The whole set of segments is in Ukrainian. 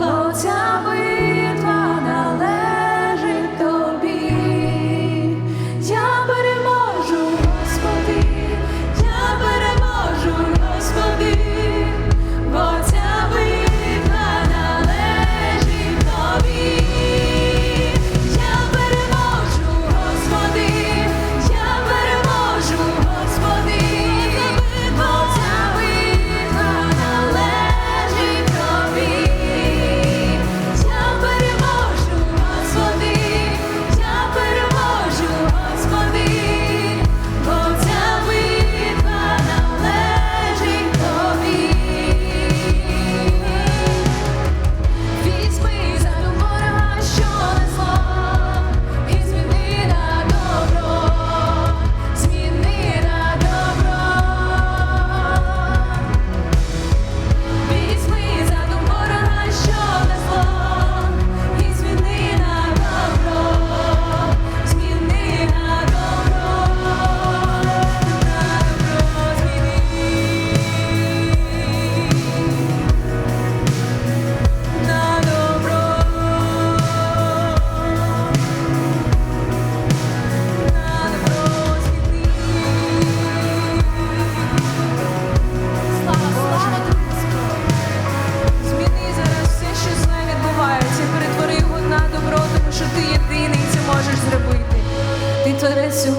Отця би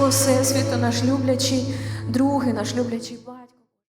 Всесвіту, наш люблячий друг наш люблячий батько.